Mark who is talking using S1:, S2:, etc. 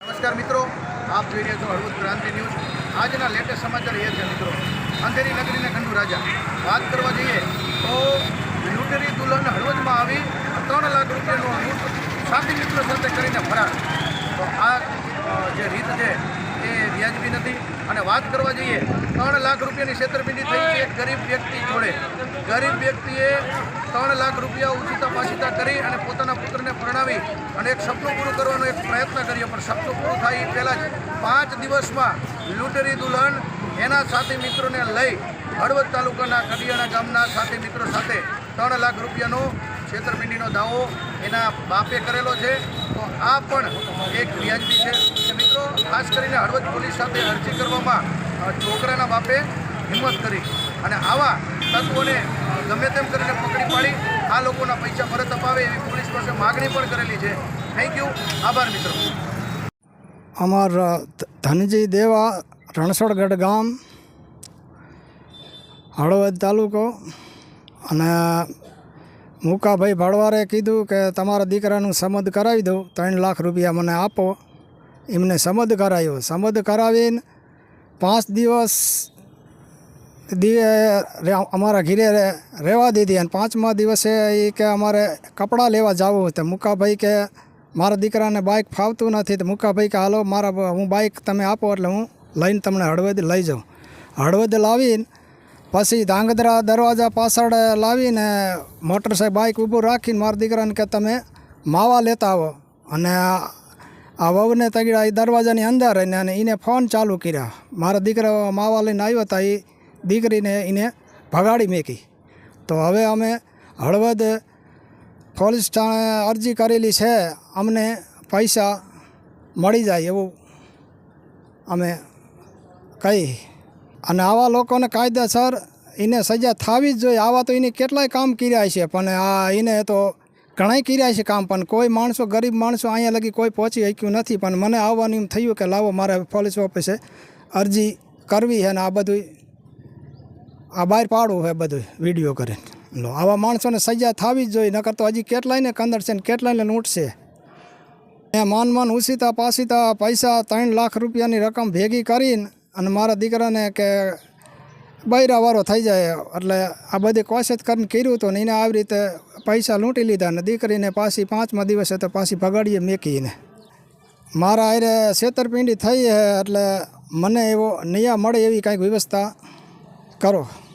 S1: નમસ્કાર મિત્રો, આપ જોઈ રહ્યા છો હળવદ ક્રાંતિ ન્યૂઝ. આજના લેટેસ્ટ સમાચાર એ છે મિત્રો, અંધેરી નગરીને ખંડુ રાજા. વાત કરવા જઈએ તો લૂંટરી દુલ્હન હળવદમાં આવી, ત્રણ લાખ રૂપિયાનું લૂંટ સાથી મિત્રો સાથે કરીને ફરાર. તો આ જે રીત છે એ વ્યાજબી નથી. અને વાત કરવા જઈએ, ત્રણ લાખ રૂપિયાની છેતરપિંડી થઈ છે ગરીબ વ્યક્તિ જોડે. ગરીબ વ્યક્તિએ ત્રણ લાખ રૂપિયા ઉછીતા પાછીતા કરી અને પોતાના પરણાવી અને એક સપનું પૂરું કરવાનો એક પ્રયત્ન કર્યો. પણ સપનું પૂરું થાય એ પહેલાં જ પાંચ દિવસમાં લૂંટરી દુલ્હન એના સાથી મિત્રોને લઈ હળવદ તાલુકાના કડિયાણા ગામના સાથી મિત્રો સાથે ત્રણ લાખ રૂપિયાનો છેતરપિંડીનો દાવો એના બાપે કરેલો છે. તો આ પણ એક વ્યાજબી છે. મિત્રો, ખાસ કરીને હળવદ પોલીસ સાથે અરજી કરવામાં છોકરાના બાપે હિંમત કરી. અને આવા તત્વોને ગમે તેમ પાડી આ પૈસા પરત અપાવે એવી પોલીસ પાસે માગણી પણ કરેલી છે. થેન્ક યુ આભાર મિત્રો.
S2: અમાર ધનજી દેવા રણછોડગઢ ગામ, હળવદ તાલુકો અને મુકાભાઈ ભાડવારે કીધું કે તમારા દીકરાનું સમદ કરાવી દઉં, ત્રણ લાખ રૂપિયા મને આપો. એમને સમદ કરાવ્યો સમદ કરાવીને પાંચ દિવસ દી અમારા ઘીરે રહેવા દીધી અને પાંચમા દિવસે એ કે અમારે કપડાં લેવા જવું તો મુકાભાઈ કે મારા દીકરાને બાઇક ફાવતું નથી તો મુકાભાઈ કે હાલો મારા હું બાઇક તમે આપો એટલે હું લઈને તમને હળવદ લઈ જાઉં. હળવદ લાવીને પછી ધાંગધ્રા દરવાજા પાછળ લાવીને મોટરસાઇકલ બાઇક ઊભું રાખીને મારા દીકરાને કે તમે માવા લેતા આવો. અને આ વહુને તગડા એ દરવાજાની અંદર રહીને અને એને ફોન ચાલુ કર્યા. મારા દીકરા માવા લઈને આવ્યો હતા એ દીકરીને એને ભગાડી મેકી. તો હવે અમે હળવદ પોલીસ ઠાણે અરજી કરેલી છે, અમને પૈસા મળી જાય એવું અમે કહી. અને આવા લોકોને કાયદેસર એને સજા થવી જ જોઈએ. આવા તો એને કેટલાય કામ કર્યા છે, પણ આ એને તો ઘણાય કર્યા છે કામ, પણ કોઈ માણસો, ગરીબ માણસો અહીંયા લગી કોઈ પહોંચી શક્યું નથી. પણ મને આવવાનું એમ થયું કે લાવો, મારે પોલીસ ઓફિસે અરજી કરવી છે ને આ બધું આ બહાર પાડવું છે બધું વીડિયો કરીને લો, આવા માણસોને સજા થવી જ જોઈએ, નકર તો હજી કેટલાયને કંદર છે ને કેટલાયને લૂંટશે એ માન માન ઉસીતા પાસીતા પૈસા ત્રણ લાખ રૂપિયાની રકમ ભેગી કરીને અને મારા દીકરાને કે બૈરાવાળો થઈ જાય, એટલે આ બધી કોશિશ કરીને કર્યું હતું ને એને આવી રીતે પૈસા લૂંટી લીધા ને દીકરીને પાછી પાંચમા દિવસે તો પાછી ભગાડીએ મેકીને. મારા આરે છેતરપિંડી થઈ એટલે મને એવો નિયા મળે એવી કાંઈક વ્યવસ્થા Carol.